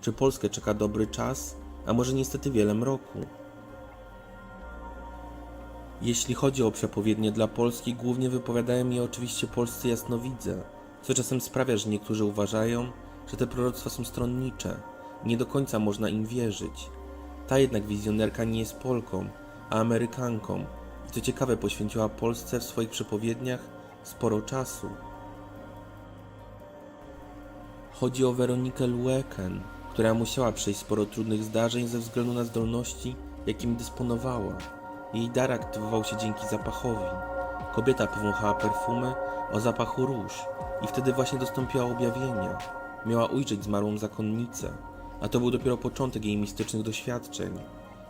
Czy Polskę czeka dobry czas, a może niestety wiele mroku? Jeśli chodzi o przepowiednie dla Polski, głównie wypowiadają je oczywiście polscy jasnowidze, co czasem sprawia, że niektórzy uważają, że te proroctwa są stronnicze nie do końca można im wierzyć. Ta jednak wizjonerka nie jest Polką, a Amerykanką i co ciekawe poświęciła Polsce w swoich przepowiedniach sporo czasu. Chodzi o Weronikę Lueken, która musiała przejść sporo trudnych zdarzeń ze względu na zdolności, jakimi dysponowała. Jej dar aktywował się dzięki zapachowi. Kobieta powąchała perfumy o zapachu róż i wtedy właśnie dostąpiła objawienia. Miała ujrzeć zmarłą zakonnicę, a to był dopiero początek jej mistycznych doświadczeń.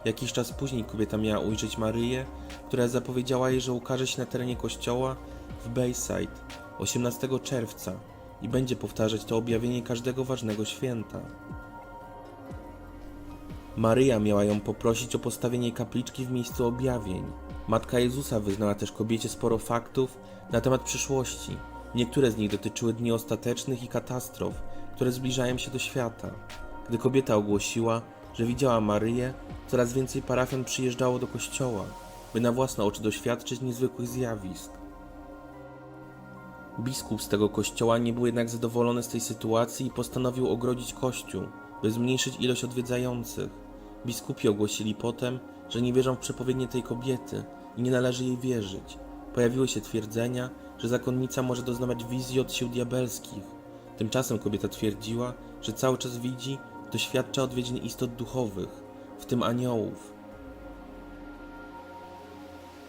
Jakiś czas później kobieta miała ujrzeć Maryję, która zapowiedziała jej, że ukaże się na terenie kościoła w Bayside 18 czerwca i będzie powtarzać to objawienie każdego ważnego święta. Maryja miała ją poprosić o postawienie kapliczki w miejscu objawień. Matka Jezusa wyznała też kobiecie sporo faktów na temat przyszłości. Niektóre z nich dotyczyły dni ostatecznych i katastrof, które zbliżają się do świata. Gdy kobieta ogłosiła, że widziała Maryję, coraz więcej parafian przyjeżdżało do kościoła, by na własne oczy doświadczyć niezwykłych zjawisk. Biskup z tego kościoła nie był jednak zadowolony z tej sytuacji i postanowił ogrodzić kościół, by zmniejszyć ilość odwiedzających. Biskupi ogłosili potem, że nie wierzą w przepowiednie tej kobiety i nie należy jej wierzyć. Pojawiły się twierdzenia, że zakonnica może doznawać wizji od sił diabelskich. Tymczasem kobieta twierdziła, że cały czas widzi, doświadcza odwiedzin istot duchowych, w tym aniołów.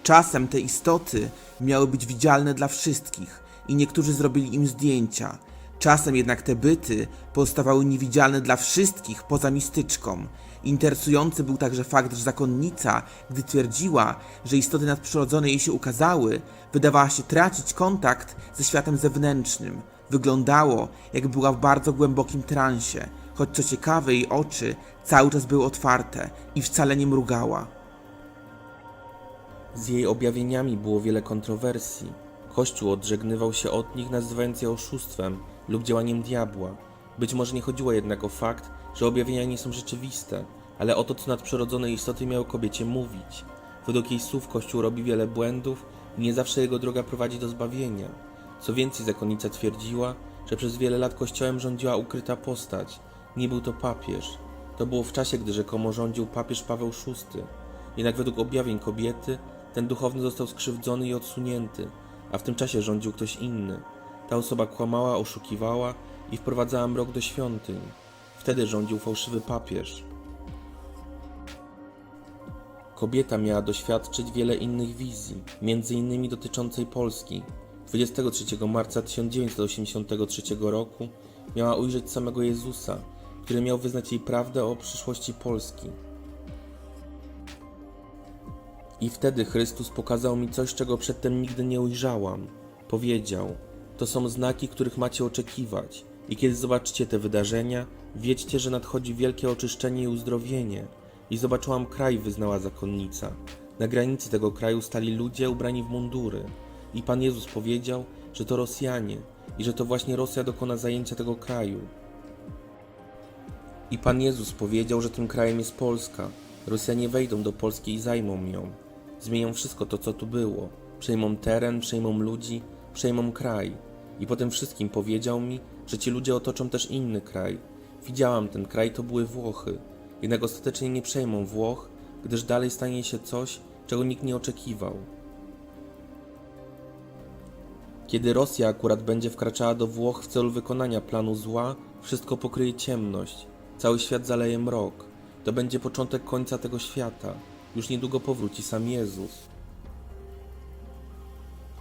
Czasem te istoty miały być widzialne dla wszystkich i niektórzy zrobili im zdjęcia. Czasem jednak te byty pozostawały niewidzialne dla wszystkich poza mistyczką. Interesujący był także fakt, że zakonnica, gdy twierdziła, że istoty nadprzyrodzone jej się ukazały, wydawała się tracić kontakt ze światem zewnętrznym. Wyglądało, jak była w bardzo głębokim transie, choć co ciekawe, jej oczy cały czas były otwarte i wcale nie mrugała. Z jej objawieniami było wiele kontrowersji. Kościół odżegnywał się od nich, nazywając je oszustwem lub działaniem diabła. Być może nie chodziło jednak o fakt, że objawienia nie są rzeczywiste, ale o to, co nadprzyrodzone istoty miały kobiecie mówić. Według jej słów Kościół robi wiele błędów i nie zawsze jego droga prowadzi do zbawienia. Co więcej, zakonnica twierdziła, że przez wiele lat Kościołem rządziła ukryta postać. Nie był to papież. To było w czasie, gdy rzekomo rządził papież Paweł VI. Jednak według objawień kobiety, ten duchowny został skrzywdzony i odsunięty, a w tym czasie rządził ktoś inny. Ta osoba kłamała, oszukiwała i wprowadzała mrok do świątyń. Wtedy rządził fałszywy papież. Kobieta miała doświadczyć wiele innych wizji, między innymi dotyczącej Polski. 23 marca 1983 roku miała ujrzeć samego Jezusa, który miał wyznać jej prawdę o przyszłości Polski. I wtedy Chrystus pokazał mi coś, czego przedtem nigdy nie ujrzałam. Powiedział: To są znaki, których macie oczekiwać. I kiedy zobaczycie te wydarzenia, wiedźcie, że nadchodzi wielkie oczyszczenie i uzdrowienie. I zobaczyłam kraj, wyznała zakonnica. Na granicy tego kraju stali ludzie ubrani w mundury. I Pan Jezus powiedział, że to Rosjanie i że to właśnie Rosja dokona zajęcia tego kraju. I Pan Jezus powiedział, że tym krajem jest Polska. Rosjanie wejdą do Polski i zajmą ją. Zmienią wszystko to, co tu było. Przejmą teren, przejmą ludzi, przejmą kraj. I po tym wszystkim powiedział mi, że ci ludzie otoczą też inny kraj. Widziałam ten kraj, to były Włochy. Jednak ostatecznie nie przejmą Włoch, gdyż dalej stanie się coś, czego nikt nie oczekiwał. Kiedy Rosja akurat będzie wkraczała do Włoch w celu wykonania planu zła, wszystko pokryje ciemność, cały świat zaleje mrok. To będzie początek końca tego świata. Już niedługo powróci sam Jezus.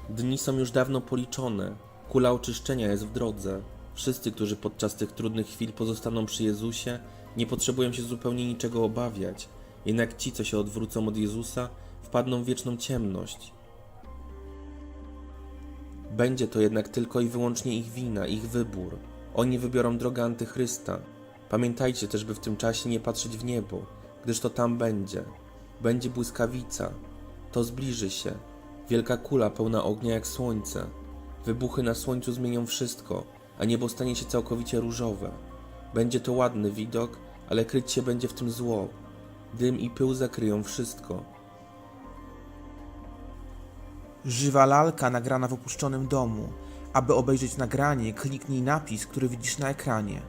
Dni są już dawno policzone. Kula oczyszczenia jest w drodze. Wszyscy, którzy podczas tych trudnych chwil pozostaną przy Jezusie, nie potrzebują się zupełnie niczego obawiać. Jednak ci, co się odwrócą od Jezusa, wpadną w wieczną ciemność. Będzie to jednak tylko i wyłącznie ich wina, ich wybór. Oni wybiorą drogę antychrysta. Pamiętajcie też, by w tym czasie nie patrzeć w niebo, gdyż to tam będzie. Będzie błyskawica. To zbliży się. Wielka kula pełna ognia jak słońce. Wybuchy na słońcu zmienią wszystko, a niebo stanie się całkowicie różowe. Będzie to ładny widok, ale kryć się będzie w tym zło. Dym i pył zakryją wszystko. Żywa lalka nagrana w opuszczonym domu. Aby obejrzeć nagranie, kliknij napis, który widzisz na ekranie.